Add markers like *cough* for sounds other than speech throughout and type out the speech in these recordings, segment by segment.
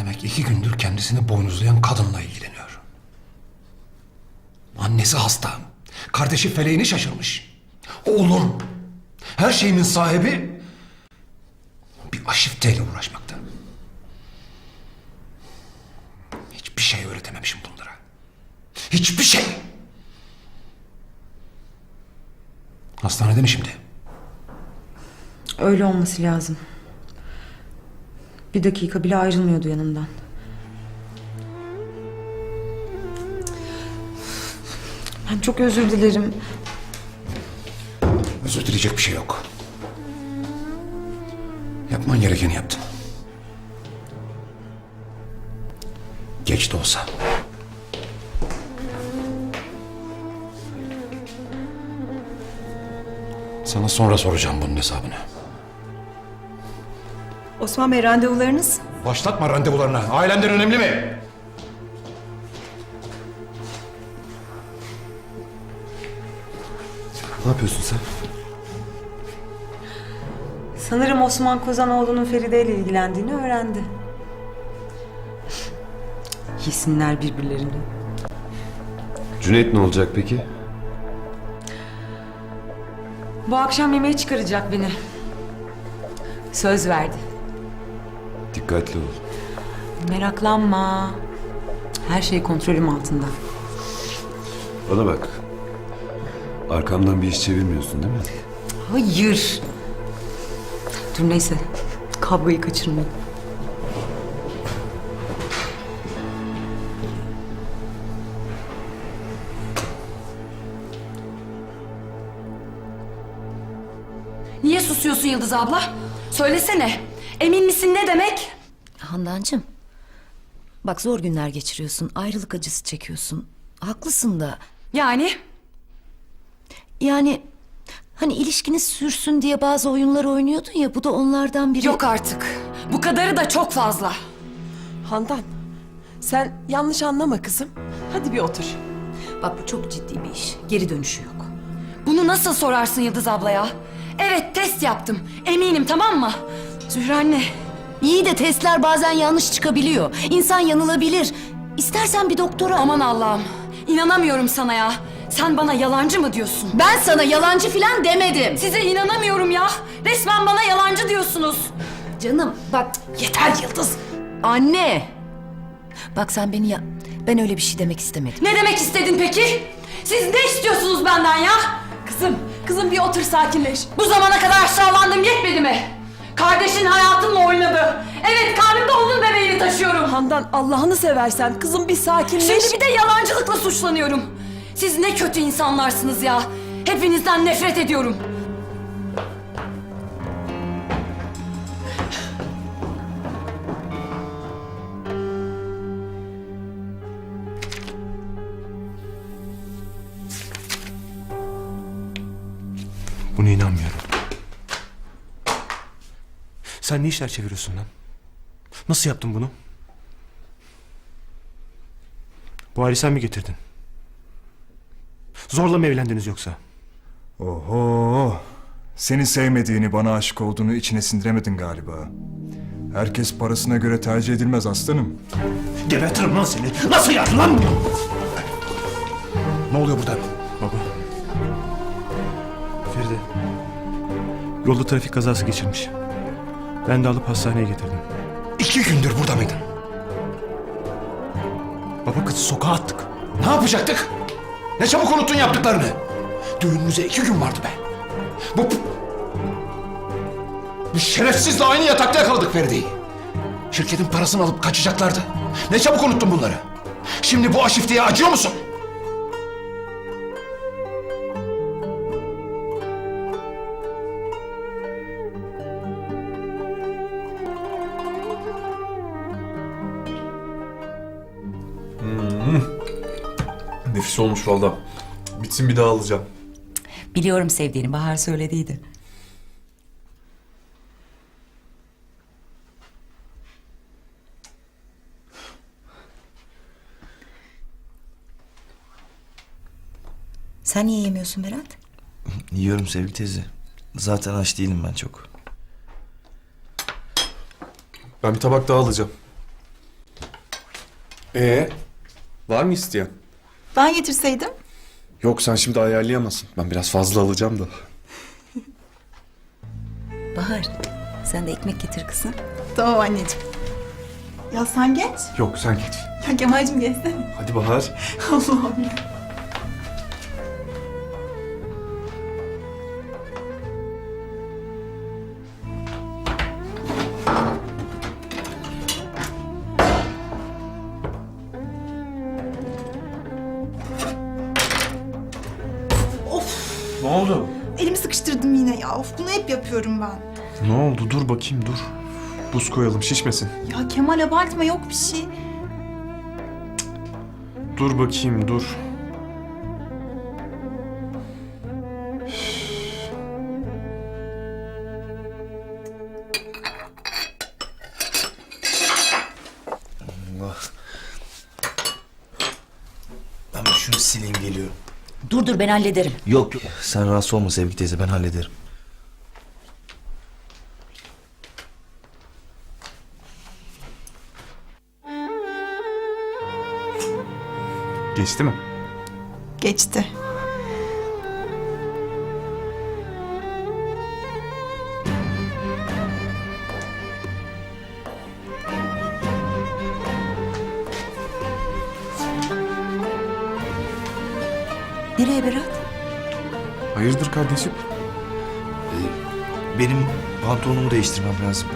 Demek iki gündür kendisini boynuzlayan kadınla ilgileniyor. Annesi hasta. Kardeşi feleğini şaşırmış. Oğlum, her şeyimin sahibi bir aşifteyle uğraşmakta. Hiçbir şey öğretememişim bunlara. Hiçbir şey. Hastanede mi şimdi? Öyle olması lazım. Bir dakika bile ayrılmıyordu yanımdan. Ben çok özür dilerim. Özür dileyecek bir şey yok. Yapman gerekeni yaptın. Geç de olsa. Sana sonra soracağım bunun hesabını. Osman Bey randevularınız? Başlatma randevularına. Ailenden önemli mi? Ne yapıyorsun sen? Sanırım Osman Kozanoğlu'nun Feride ile ilgilendiğini öğrendi. Yesinler birbirlerini. Cüneyt ne olacak peki? Bu akşam yemeğe çıkaracak beni. Söz verdi. Dikkatli ol. Meraklanma. Her şey kontrolüm altında. Bana bak. Arkamdan bir iş çevirmiyorsun değil mi? Hayır. Dur neyse. Kavgayı kaçırmayayım. Niye susuyorsun Yıldız abla? Söylesene. Emin misin ne demek? Handancığım. Bak zor günler geçiriyorsun. Ayrılık acısı çekiyorsun. Haklısın da. Yani Yani hani ilişkiniz sürsün diye bazı oyunlar oynuyordun ya. Bu da onlardan biri. yok artık. Bu kadarı da çok fazla. Handan, sen yanlış anlama kızım. Hadi bir otur. Bak bu çok ciddi bir iş. Geri dönüşü yok. Bunu nasıl sorarsın Yıldız abla ya? Evet test yaptım. Eminim tamam mı? Zühre anne. İyi de testler bazen yanlış çıkabiliyor. İnsan yanılabilir. İstersen bir doktora... Aman Allah'ım. İnanamıyorum sana ya. Sen bana yalancı mı diyorsun? Ben sana yalancı falan demedim. Size inanamıyorum ya. Resmen bana yalancı diyorsunuz. Canım bak yeter Yıldız. Anne. Bak sen beni ya... Ben öyle bir şey demek istemedim. Ne demek istedin peki? Siz ne istiyorsunuz benden ya? Kızım, kızım bir otur sakinleş. Bu zamana kadar aşağılandım yetmedi mi? Kardeşin hayatımla oynadı. Evet karnımda onun bebeğini taşıyorum. Handan Allah'ını seversen kızım bir sakinleş. Şimdi bir de yalancılıkla suçlanıyorum. Siz ne kötü insanlarsınız ya. Hepinizden nefret ediyorum. Buna inanmıyorum. Sen ne işler çeviriyorsun lan? Nasıl yaptın bunu? Bu hali sen mi getirdin? Zorla mı evlendiniz yoksa? Oho! Seni sevmediğini, bana aşık olduğunu içine sindiremedin galiba. Herkes parasına göre tercih edilmez aslanım. Gebertirim lan seni. Nasıl yaptın lan bunu? Ne oluyor burada? Baba. Feride. Yolda trafik kazası geçirmiş. Ben de alıp hastaneye getirdim. İki gündür burada mıydın? Baba kızı sokağa attık. Ne yapacaktık? Ne çabuk unuttun yaptıklarını. Düğünümüze iki gün vardı be. Bu... Bu şerefsizle aynı yatakta yakaladık Feride'yi. Şirketin parasını alıp kaçacaklardı. Ne çabuk unuttun bunları. Şimdi bu aşifteye acıyor musun? Nefis olmuş valla. Bitsin bir daha alacağım. Biliyorum sevdiğini Bahar söylediydi. Sen niye yemiyorsun Berat? *laughs* Yiyorum sevgili teyze. Zaten aç değilim ben çok. Ben bir tabak daha alacağım. Ee, var mı isteyen? Ben getirseydim. Yok sen şimdi ayarlayamazsın. Ben biraz fazla alacağım da. Bahar sen de ekmek getir kızım. Tamam anneciğim. Ya sen geç. Yok sen geç. Ya Kemal'cim geçsene. Hadi Bahar. *laughs* Allah'ım ya. Yapıyorum ben. Ne oldu? Dur bakayım dur. Buz koyalım şişmesin. Ya Kemal abartma yok bir şey. Dur bakayım dur. Ben şunu sileyim geliyorum. Dur dur ben hallederim. Yok yok. Sen rahatsız olma Sevgi teyze ben hallederim. Geçti mi? Geçti. Nereye Berat? Hayırdır kardeşim? Benim pantolonumu değiştirmem lazım.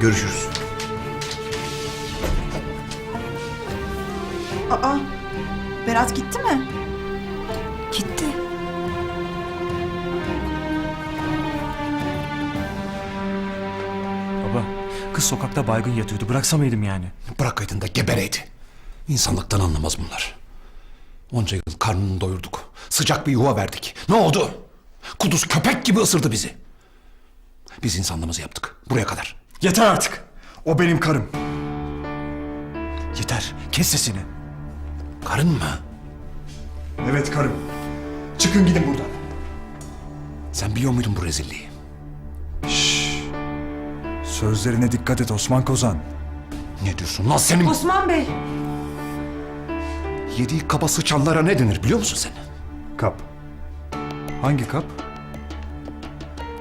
Görüşürüz. Aa. Berat gitti mi? Gitti. Baba kız sokakta baygın yatıyordu. Bıraksa mıydım yani? Bırakaydın da gebereydi. İnsanlıktan anlamaz bunlar. Onca yıl karnını doyurduk. Sıcak bir yuva verdik. Ne oldu? Kuduz köpek gibi ısırdı bizi. Biz insanlığımızı yaptık. Buraya kadar. Yeter artık. O benim karım. Yeter. Kes sesini. Karın mı? Evet karım. Çıkın gidin buradan. Sen biliyor muydun bu rezilliği? Sözlerine dikkat et Osman Kozan. Ne diyorsun lan senin? Osman Bey. Yediği kaba sıçanlara ne denir biliyor musun sen? Kap. Hangi kap?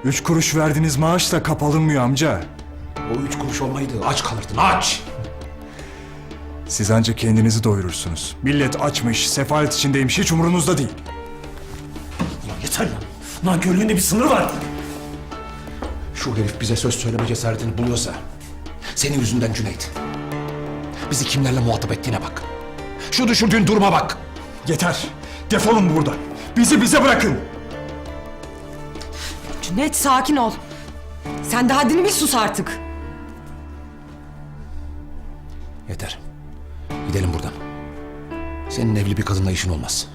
Üç kuruş verdiğiniz maaşla kap alınmıyor amca. O üç kuruş olmaydı aç kalırdın aç. Siz ancak kendinizi doyurursunuz. Millet açmış, sefalet içindeymiş hiç umurunuzda değil. Ulan yeter lan. Nankörlüğünde bir sınır var. Şu herif bize söz söyleme cesaretini buluyorsa... ...senin yüzünden Cüneyt. Bizi kimlerle muhatap ettiğine bak. Şu düşürdüğün duruma bak. Yeter. Defolun buradan. Bizi bize bırakın. Cüneyt sakin ol. Sen de haddini bir sus artık. Yeter. Gidelim buradan. Senin evli bir kadınla işin olmaz.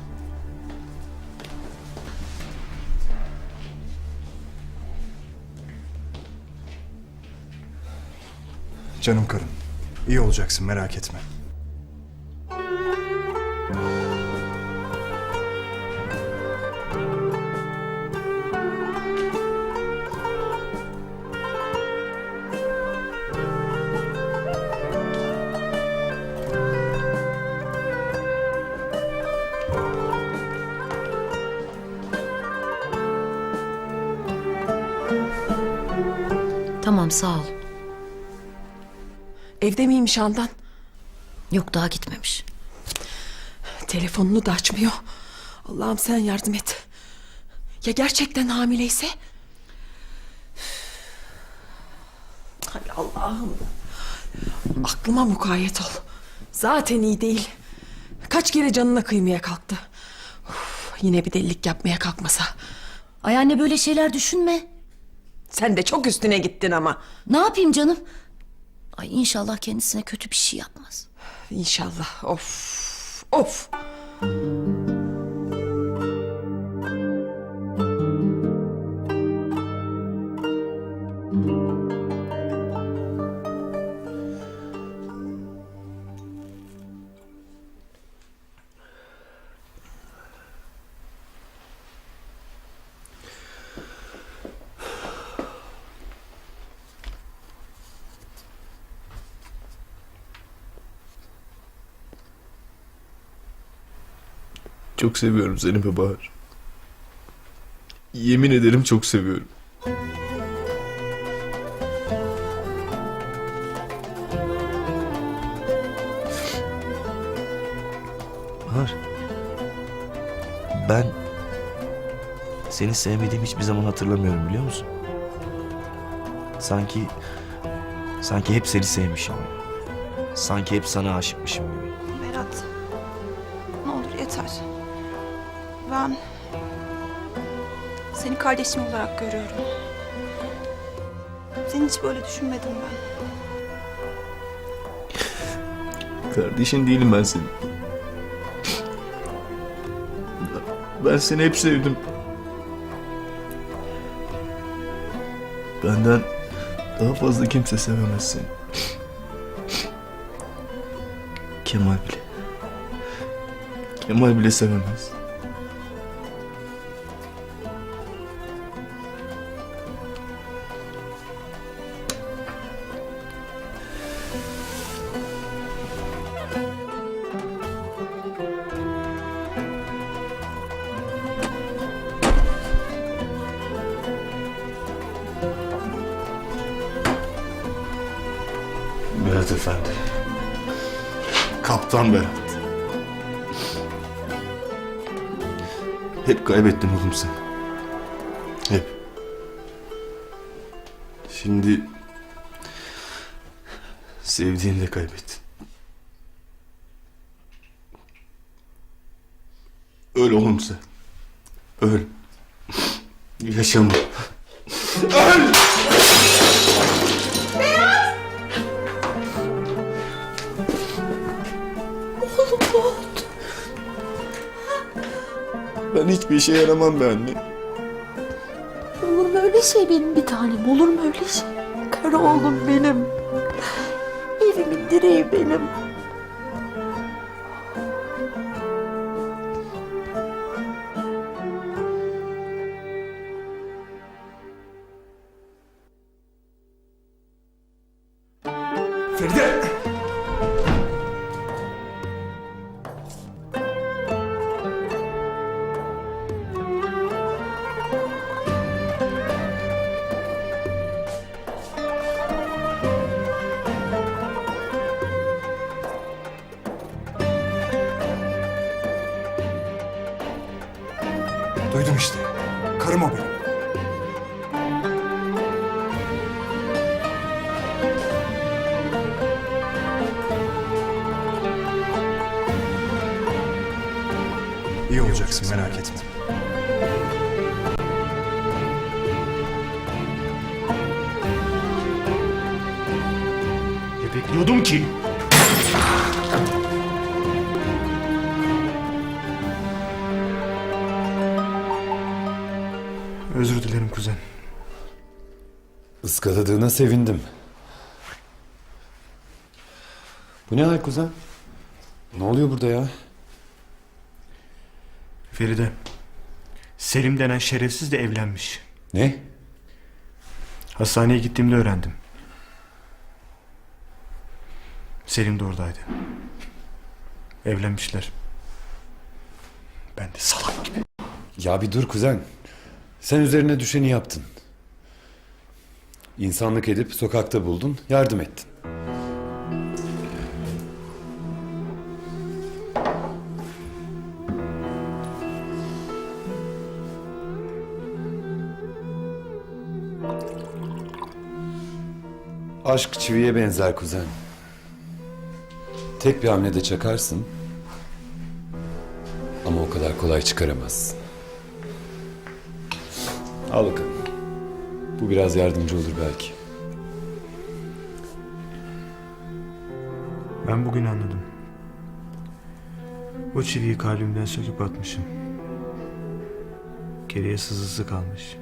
Canım karım. İyi olacaksın merak etme. Sağ ol. Evde miymiş Handan? Yok daha gitmemiş. Telefonunu da açmıyor. Allah'ım sen yardım et. Ya gerçekten hamileyse? Hay Allah'ım. Aklıma mukayyet ol. Zaten iyi değil. Kaç kere canına kıymaya kalktı. Uf, yine bir delilik yapmaya kalkmasa. Ay anne böyle şeyler düşünme. Sen de çok üstüne gittin ama. Ne yapayım canım? Ay inşallah kendisine kötü bir şey yapmaz. İnşallah. Of. Of. Çok seviyorum seni be Bahar. Yemin ederim çok seviyorum. Bahar. Ben seni sevmediğimi hiçbir zaman hatırlamıyorum biliyor musun? Sanki sanki hep seni sevmişim. Sanki hep sana aşıkmışım gibi. Ben seni kardeşim olarak görüyorum. Seni hiç böyle düşünmedim ben. Kardeşin değilim ben senin. Ben seni hep sevdim. Benden daha fazla kimse sevemez seni. Kemal bile. Kemal bile sevemez. Berat Efendi. Kaptan Berat. Hep kaybettin oğlum sen. Hep. Şimdi sevdiğini de kaybettin. Öl oğlum sen. Öl. Yaşama. Öl! Ben hiçbir işe yaramam be anne. Olur mu öyle şey benim bir tanem? Olur mu öyle şey? Kara oğlum benim. Evimin direği benim. İyi olacaksın merak etme. Ne bekliyordum ki? Özür dilerim kuzen. Iskaladığına sevindim. Bu ne hal kuzen? Ne oluyor burada ya? Feride. Selim denen şerefsiz de evlenmiş. Ne? Hastaneye gittiğimde öğrendim. Selim de oradaydı. Evlenmişler. Ben de salak gibi. Ya bir dur kuzen. Sen üzerine düşeni yaptın. İnsanlık edip sokakta buldun, yardım ettin. Aşk çiviye benzer kuzen. Tek bir hamlede çakarsın. Ama o kadar kolay çıkaramazsın. Al bakalım. Bu biraz yardımcı olur belki. Ben bugün anladım. O çiviyi kalbimden söküp atmışım. Geriye sızısı kalmış.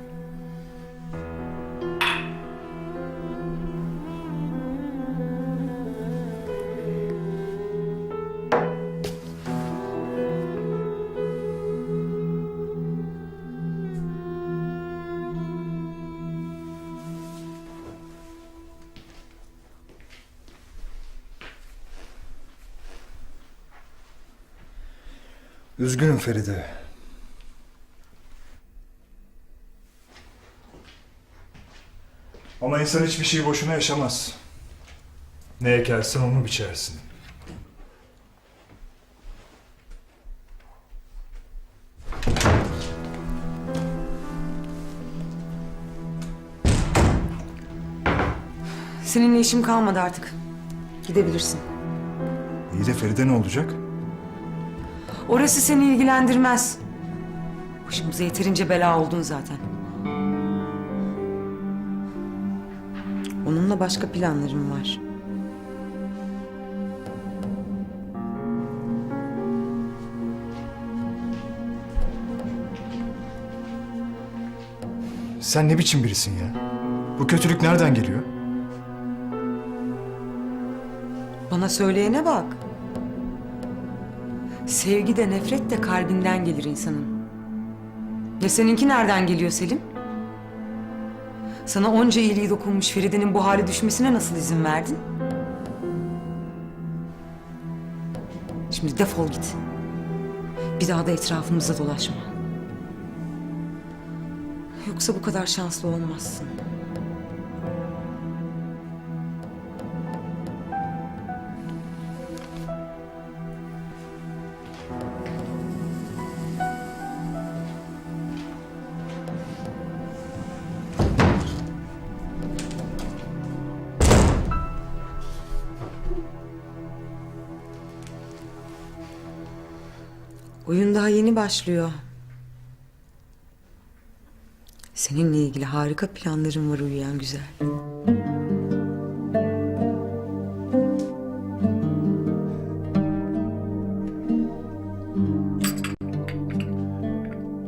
Üzgünüm Feride. Ama insan hiçbir şeyi boşuna yaşamaz. Ne ekersen onu biçersin. Seninle işim kalmadı artık. Gidebilirsin. İyi de Feride ne olacak? Orası seni ilgilendirmez. Başımıza yeterince bela oldun zaten. Onunla başka planlarım var. Sen ne biçim birisin ya? Bu kötülük nereden geliyor? Bana söyleyene bak. Sevgi de nefret de kalbinden gelir insanın. Ya seninki nereden geliyor Selim? Sana onca iyiliği dokunmuş Feride'nin bu hale düşmesine nasıl izin verdin? Şimdi defol git. Bir daha da etrafımızda dolaşma. Yoksa bu kadar şanslı olmazsın. Yeni başlıyor. Seninle ilgili harika planlarım var uyuyan güzel.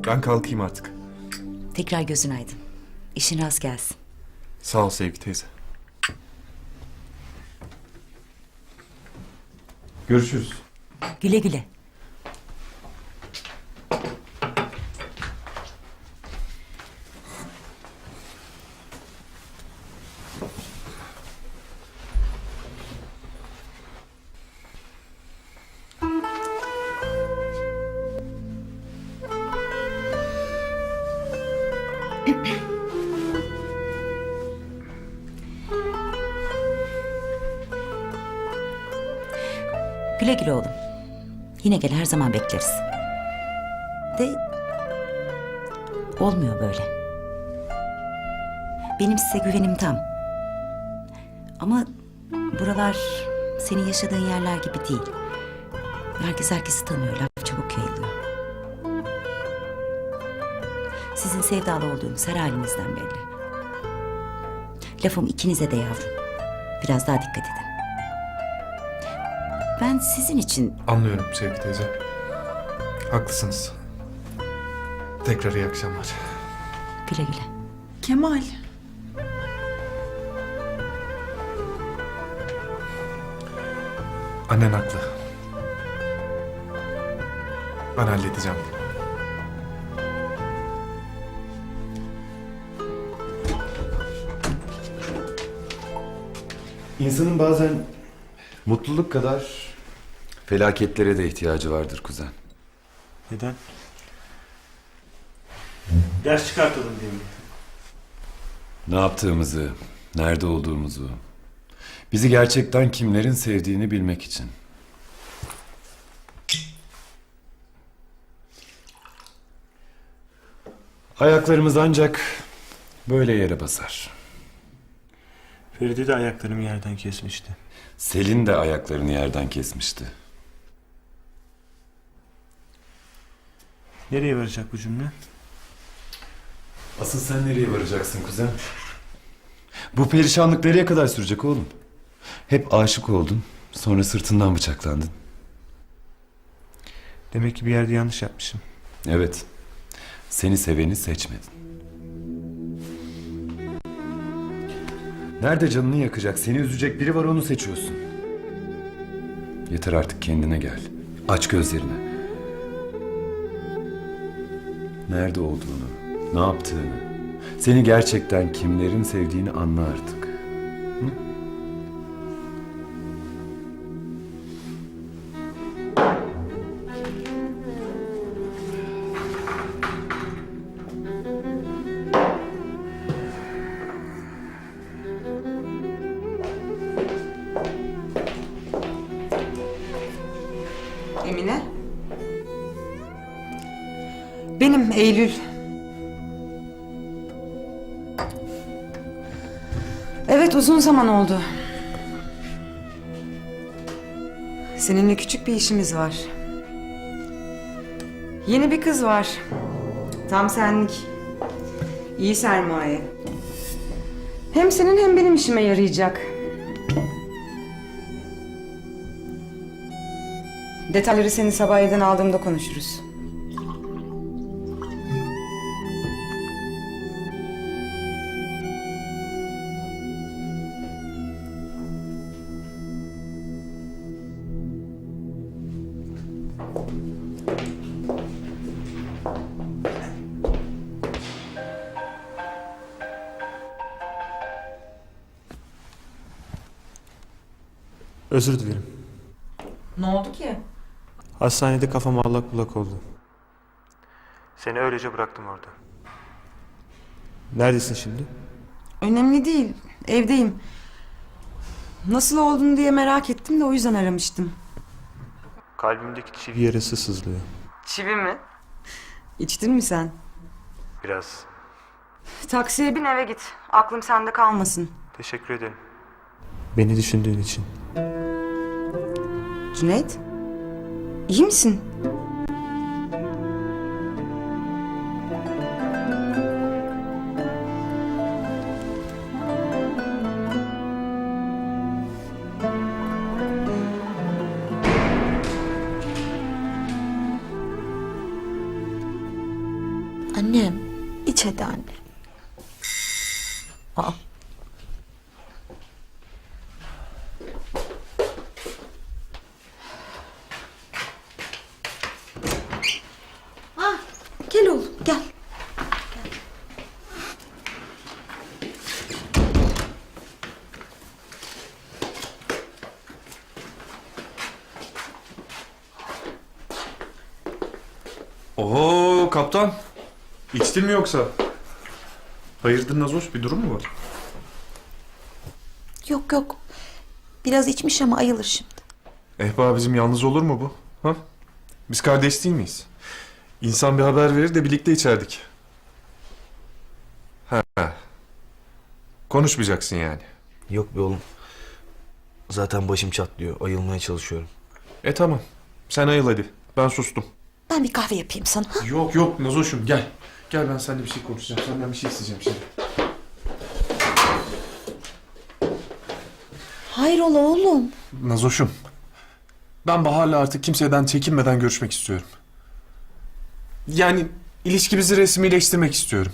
Ben kalkayım artık. Tekrar gözün aydın. İşin rast gelsin. Sağ ol Sevgi teyze. Görüşürüz. Güle güle. Güle gel her zaman bekleriz. De olmuyor böyle. Benim size güvenim tam. Ama buralar senin yaşadığın yerler gibi değil. Herkes herkesi tanıyor, laf çabuk yayılıyor. Sizin sevdalı olduğunuz her halinizden belli. Lafım ikinize de yavrum. Biraz daha dikkat edin. Ben sizin için Anlıyorum Sevgi teyze. Haklısınız. Tekrar iyi akşamlar. güle güle. Kemal. Annen haklı. Ben halledeceğim. İnsanın bazen mutluluk kadar felaketlere de ihtiyacı vardır kuzen. Neden? Ders çıkartalım diye mi? Ne yaptığımızı, nerede olduğumuzu, bizi gerçekten kimlerin sevdiğini bilmek için. Ayaklarımız ancak böyle yere basar. Feride de ayaklarımı yerden kesmişti. Selin de ayaklarını yerden kesmişti. Nereye varacak bu cümle? Asıl sen nereye varacaksın kuzen? Bu perişanlık nereye kadar sürecek oğlum? Hep aşık oldun, sonra sırtından bıçaklandın. Demek ki bir yerde yanlış yapmışım. Evet, seni seveni seçmedin. Nerede canını yakacak, seni üzecek biri var onu seçiyorsun. Yeter artık kendine gel. Aç gözlerini. Nerede olduğunu, ne yaptığını, seni gerçekten kimlerin sevdiğini anla. Eylül. Evet uzun zaman oldu. Seninle küçük bir işimiz var. Yeni bir kız var. Tam senlik. İyi sermaye. Hem senin hem benim işime yarayacak. Detayları seni sabah evden aldığımda konuşuruz. Özür dilerim. Ne oldu ki? Hastanede kafam allak bullak oldu. Seni öylece bıraktım orada. Neredesin şimdi? Önemli değil. Evdeyim. Nasıl oldun diye merak ettim de o yüzden aramıştım. Kalbimdeki çivi yarası sızlıyor. Çivi mi? İçtin mi sen? Biraz. Taksiye bin eve git. Aklım sende kalmasın. Teşekkür ederim. Beni düşündüğün için. Cüneyt? İyi misin? Annem, iç hadi anne. Gel oğlum gel. Oho kaptan. İçtin mi yoksa? Hayırdır Nazoş bir durum mu var? Yok yok. Biraz içmiş ama ayılır şimdi. Ehba bizim yalnız olur mu bu? Ha? Biz kardeş değil miyiz? İnsan bir haber verir de birlikte içerdik. Ha. Konuşmayacaksın yani. Yok be oğlum. Zaten başım çatlıyor. Ayılmaya çalışıyorum. E tamam. Sen ayıl hadi. Ben sustum. Ben bir kahve yapayım sana. ha? Yok yok Nazoş'um gel. Gel ben seninle bir şey konuşacağım. Senden bir şey isteyeceğim şimdi. Hayrola oğlum? Nazoş'um. Ben Bahar'la artık kimseden çekinmeden görüşmek istiyorum. Yani ilişkimizi resmileştirmek istiyorum.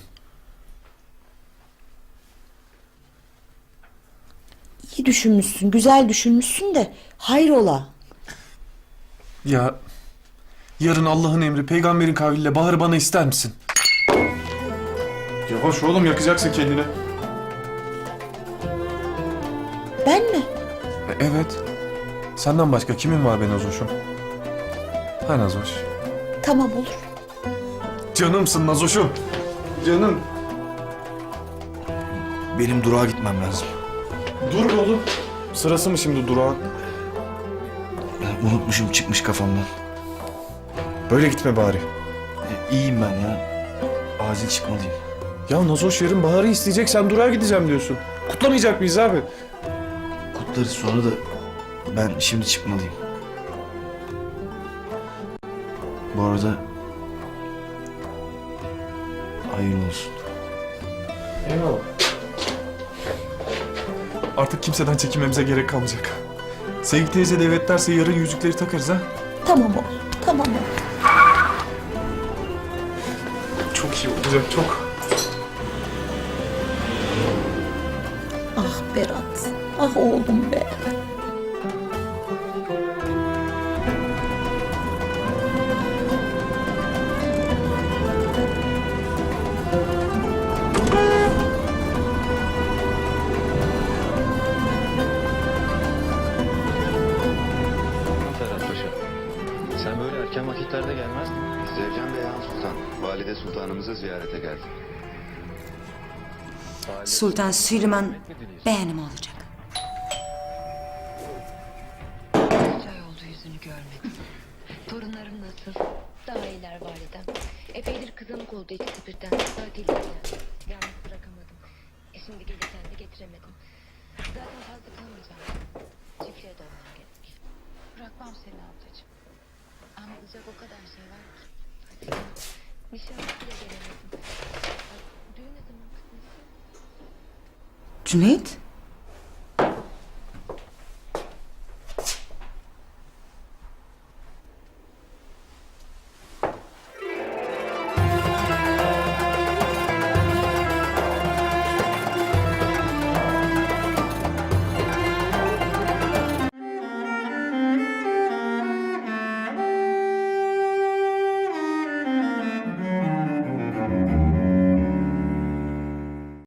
İyi düşünmüşsün, güzel düşünmüşsün de hayrola? Ya yarın Allah'ın emri peygamberin kavliyle Bahar'ı bana ister misin? Yavaş oğlum yakacaksın kendini. Ben mi? E, evet. Senden başka kimin var be Nazoş'um? Ha Nazoş. Tamam olur. Canımsın Nazoş'um. Canım. Benim durağa gitmem lazım. Dur oğlum. Sırası mı şimdi durağın? Ben unutmuşum çıkmış kafamdan. Böyle gitme bari. E, iyiyim ben ya. Acil çıkmalıyım. Ya Nazoş yarın Bahar'ı isteyecek sen durağa gideceğim diyorsun. Kutlamayacak mıyız abi? Kutlarız sonra da ben şimdi çıkmalıyım. Bu arada hayırlı olsun. Eyvallah. Artık kimseden çekinmemize gerek kalmayacak. Sevgi teyze de evet derse yarın yüzükleri takarız ha. Tamam oğlum, tamam oğlum. İyi olacak çok. Ah Berat, ah oğlum be. Ferhat Paşa. Sen böyle erken vakitlerde gelmezdin. Valide Sultanımızı ziyarete geldi. Sultan Süleyman beğenim olacak. ay oldu yüzünü görmedim. Torunlarım nasıl? Daha iyiler validem. Epeydir kızamık oldu ikisi birden. Tatiller yani. Yalnız bırakamadım. E şimdi gelirken de getiremedim. Zaten fazla kalmayacağım. Çiftliğe dönmem gerek. Bırakmam seni ablacığım. Anlatacak o kadar şey var ki. Hadi zaman kısmetse? Cüneyt?